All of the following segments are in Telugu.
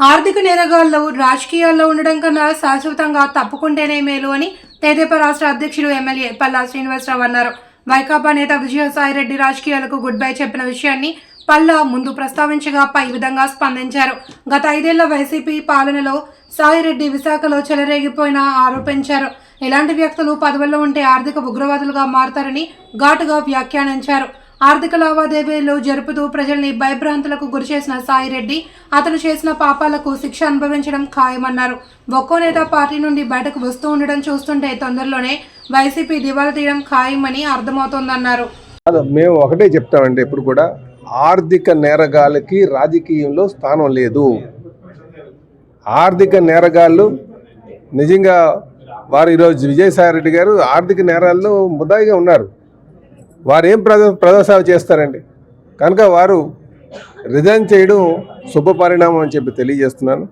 ఆర్థిక నేరగాళ్ళు రాజకీయాల్లో ఉండడం కన్నా శాశ్వతంగా తప్పుకుంటేనే మేలు అని తెదేపా రాష్ట్ర అధ్యక్షుడు ఎమ్మెల్యే పల్లా శ్రీనివాసరావు అన్నారు. వైకాపా నేత విజయసాయిరెడ్డి రాజకీయాలకు గుడ్ బై చెప్పిన విషయాన్ని పల్లా ముందు ప్రస్తావించగా పై విధంగా స్పందించారు. గత ఐదేళ్ళ వైసీపీ పాలనలో సాయిరెడ్డి విశాఖలో చెలరేగిపోయిన ఆరోపించారు. ఇలాంటి వ్యక్తులు పదవుల్లో ఉంటే ఆర్థిక ఉగ్రవాదులుగా మారతారని ఘాటుగా వ్యాఖ్యానించారు. ఆర్థిక లావాదేవీలు జరుపుతూ ప్రజల్ని భయభ్రాంతులకు గురిచేసిన సాయిరెడ్డి అతను చేసిన పాపాలకు శిక్ష అనుభవించడం ఖాయమన్నారు. ఒక్కో నేత పార్టీ నుండి బయటకు వస్తూ ఉండడం చూస్తుంటే తొందరలోనే వైసీపీ దివాలా తీయడం ఖాయమని అర్థమవుతోందన్నారు. మేము ఒకటే చెప్తామండి ఇప్పుడు కూడా ఆర్థిక నేరగాళ్ళకి రాజకీయంలో స్థానం లేదు. ఆర్థిక నేరగాళ్ళు నిజంగా వారు ఈరోజు విజయసాయిరెడ్డి గారు ఆర్థిక నేరాల్లో ముదాయిగా ఉన్నారు. వారు ఏం ప్రద ప్రదర్శన చేస్తారండి? కనుక వారు రిజైన్ చేయడం శుభ పరిణామం అని చెప్పి తెలియజేస్తున్నాను.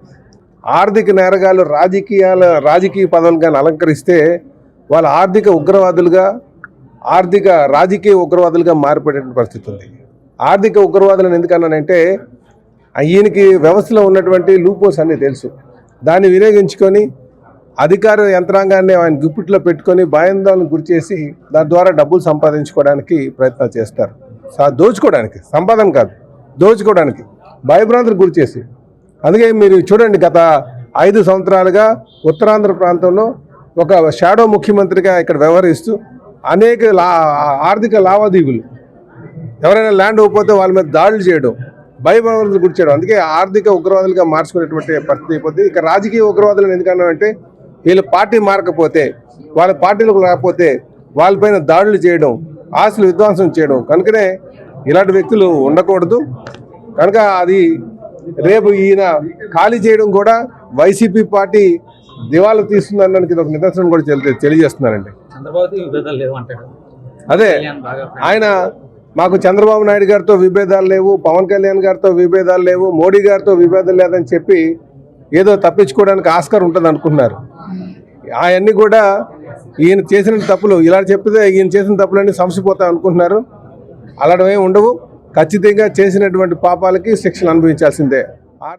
ఆర్థిక నేరగాలు రాజకీయాల రాజకీయ పదవులు కానీ అలంకరిస్తే వాళ్ళ ఆర్థిక ఉగ్రవాదులుగా ఆర్థిక రాజకీయ ఉగ్రవాదులుగా మారిపోయేటువంటి పరిస్థితి ఉంది. ఆర్థిక ఉగ్రవాదులను ఎందుకన్నానంటే ఈయనకి వ్యవస్థలో ఉన్నటువంటి లూపోస్ అన్నీ తెలుసు. దాన్ని వినియోగించుకొని అధికార యంత్రాంగాన్ని ఆయన గుప్పిట్లో పెట్టుకొని భయాందోళనకు గురి చేసి దాని ద్వారా డబ్బులు సంపాదించుకోవడానికి ప్రయత్నాలు చేస్తారు. దోచుకోవడానికి సంపాదన కాదు దోచుకోవడానికి భయభ్రాంతులకు గురి చేసి. అందుకే మీరు చూడండి గత ఐదు సంవత్సరాలుగా ఉత్తరాంధ్ర ప్రాంతంలో ఒక షాడో ముఖ్యమంత్రిగా ఇక్కడ వ్యవహరిస్తూ అనేక లా ఆర్థిక లావాదేవీలు ఎవరైనా ల్యాండ్ ఇవ్వకపోతే వాళ్ళ మీద దాడులు చేయడం భయభ్రాంతులు గురి చేయడం అందుకే ఆర్థిక ఉగ్రవాదులుగా మార్చుకునేటువంటి పరిస్థితి అయిపోతుంది ఇక రాజకీయ ఉగ్రవాదులను ఎందుకన్నామంటే వీళ్ళు పార్టీ మారకపోతే వాళ్ళ పార్టీలకు లేకపోతే వాళ్ళపైన దాడులు చేయడం ఆస్తులు విధ్వంసం చేయడం. కనుకనే ఇలాంటి వ్యక్తులు ఉండకూడదు. కనుక అది రేపు ఈయన ఖాళీ చేయడం కూడా వైసీపీ పార్టీ దివాలా తీస్తుందనడానికి ఒక నిదర్శనం కూడా తెలి- తెలియజేస్తున్నానండి చంద్రబాబు విభేదాలు లేవు అంటాడు అదే ఆయన మాకు చంద్రబాబు నాయుడు గారితో విభేదాలు లేవు పవన్ కళ్యాణ్ గారితో విభేదాలు లేవు మోడీ గారితో విభేదాలు లేదని చెప్పి ఏదో తప్పించుకోవడానికి ఆస్కారం ఉంటుంది అనుకున్నారు అవన్నీ కూడా ఈయన చేసిన తప్పులు ఇలా చెప్తే ఈయన చేసిన తప్పులన్నీ సంసిపోతాయి అనుకుంటున్నారు. అలాంటివి ఉండవు. ఖచ్చితంగా చేసినటువంటి పాపాలకి శిక్షలు అనుభవించాల్సిందే.